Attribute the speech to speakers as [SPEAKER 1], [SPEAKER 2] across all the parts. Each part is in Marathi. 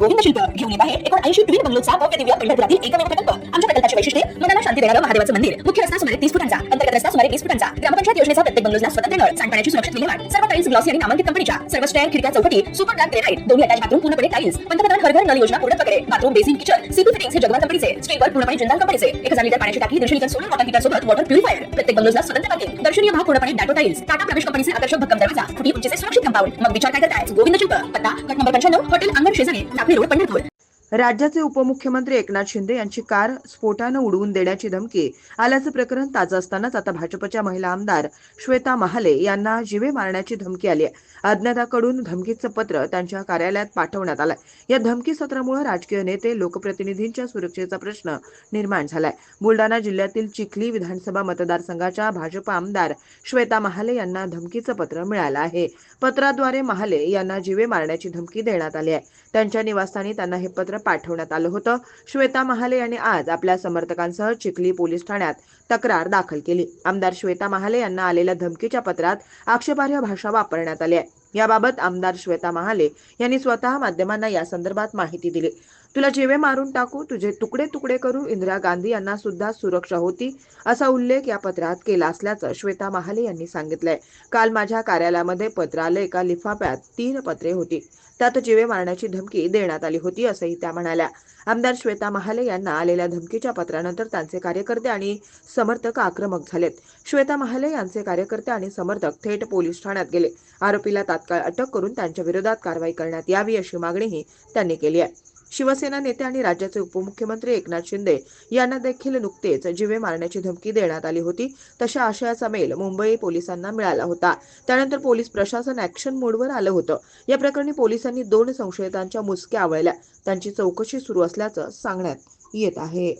[SPEAKER 1] गोविंद शिल्प घेऊन येत आहे एकोण ऐंशी ट्विन बंगलोचा भव्य दिव्य पंढरपुरातील एकमेव प्रकल्प. आमच्या प्रकल्पाची वैशिष्ट्ये मनाला शांती देणारं महादेवाचं मंदिर. मुख्य रस्ता सुमारे तीस फुटांचा अंतर्गत रस्ता सुमारे वीस फुटांचा. ग्रामपंचायत योजनेचा प्रत्येक बंगलोजला स्वतंत्र नळ सांडपाण्याची सुरक्षित विल्हेवाट. सर्व टाईल्स ग्लॉसी आणि नामांकित कंपनीच्या सर्व स्टँड खिडक्या चौकटी सुपर ग्रांड ग्रेनाइट दोन्ही अटॅच बाथरूम पूर्णपणे टाईल्स पंतप्रधान हर घर नल योजना पूर्ण प्रकारे bathroom basin kitchen CP fittings हे जगवान कंपनीचे स्टीलवर पूर्णपणे जिंदाल कंपनीचे. एक हजार लिटर पाण्याची टाकी दीडशे लिटर सोलर वॉटर हीटर सोबत वॉटर प्युरिफायर प्रत्येक बंगलोजला स्वतंत्र पार्किंग. दर्शनीय भाग पूर्णपणे डाटो टाईल्स टाटा प्रवेश कंपनीचे आकर्षक भक्कम दरवाजा. फुटी उंचीचे सुरक्षित कंपाऊंड मग विचार काय करताय? गोविंद शिल्प पत्ता गट नंबर पंच्याण्णव हॉटेल अंगण शेजारी. 你留着吧，你留。
[SPEAKER 2] राज्याचे उपमुख्यमंत्री एकनाथ शिंदे यांची कार स्फोटानं उडवून देण्याची धमकी आल्याचं प्रकरण ताजं असतानाच आता भाजपच्या महिला आमदार श्वेता महाले यांना जिवे मारण्याची धमकी आली आहे. अज्ञाताकडून धमकीचं पत्र त्यांच्या कार्यालयात पाठवण्यात आलंय. या धमकी सत्रामुळे राजकीय नेते लोकप्रतिनिधींच्या सुरक्षेचा प्रश्न निर्माण झालाय. बुलडाणा जिल्ह्यातील चिखली विधानसभा मतदारसंघाच्या भाजप आमदार श्वेता महाले यांना धमकीचं पत्र मिळालं आहे. पत्राद्वारे महाले यांना जिवे मारण्याची धमकी देण्यात आली आहे. त्यांच्या निवासस्थानी त्यांना हे पत्र पाठवण्यात आलं होतं. श्वेता महाले यांनी आज आपल्या समर्थकांसह चिखली पोलीस ठाण्यात तक्रार दाखल केली. आमदार श्वेता महाले यांना आलेल्या धमकीच्या पत्रात आक्षेपार्ह भाषा वापरण्यात आली आहे. याबाबत आमदार श्वेता महाले यांनी स्वतः माध्यमांना या संदर्भात माहिती दिली. तुला जेवे मारून टाकू तुझे तुकडे तुकडे करू इंदिरा गांधी यांना सुद्धा सुरक्षा होती असा उल्लेख या पत्रात केला असल्याचं श्वेता महाले यांनी सांगितलंय. काल माझ्या कार्यालयामध्ये पत्र आलं एका लिफाफ्यात तीन पत्रे होती. त्यात जीवे मारण्याची धमकी देण्यात आली होती असंही त्या म्हणाल्या. आमदार श्वेता महाले यांना आलेल्या धमकीच्या पत्रानंतर त्यांचे कार्यकर्ते आणि समर्थक आक्रमक झालेत. श्वेता महाले यांचे कार्यकर्ते आणि समर्थक थेट पोलीस ठाण्यात गेले. आरोपीला तात्काळ अटक करून त्यांच्या विरोधात कारवाई करण्यात यावी अशी मागणीही त्यांनी केली आहे. शिवसेना नेते आणि राज्याचे उपमुख्यमंत्री एकनाथ शिंदे यांना देखील नुकतेच जीवे मारण्याची धमकी देण्यात आली होती. तशा आशयाचा मेल मुंबई पोलिसांना मिळाला होता. त्यानंतर पोलीस प्रशासन ऍक्शन मोडवर आलं होतं. या प्रकरणी पोलिसांनी दोन संशयितांच्या मुसक्या आवळल्या. त्यांची चौकशी सुरू असल्याचं सांगण्यात येत आहे.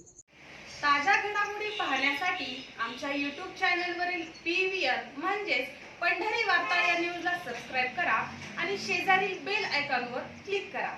[SPEAKER 3] ताज्या घडामोडी पाहण्यासाठी आमच्या यूट्यूब चॅनलवरील पी व्ही आर म्हणजेच पंढरी वार्ता या न्यूजला सबस्क्राईब करा आणि शेजारील बेल आयकॉनवर क्लिक करा.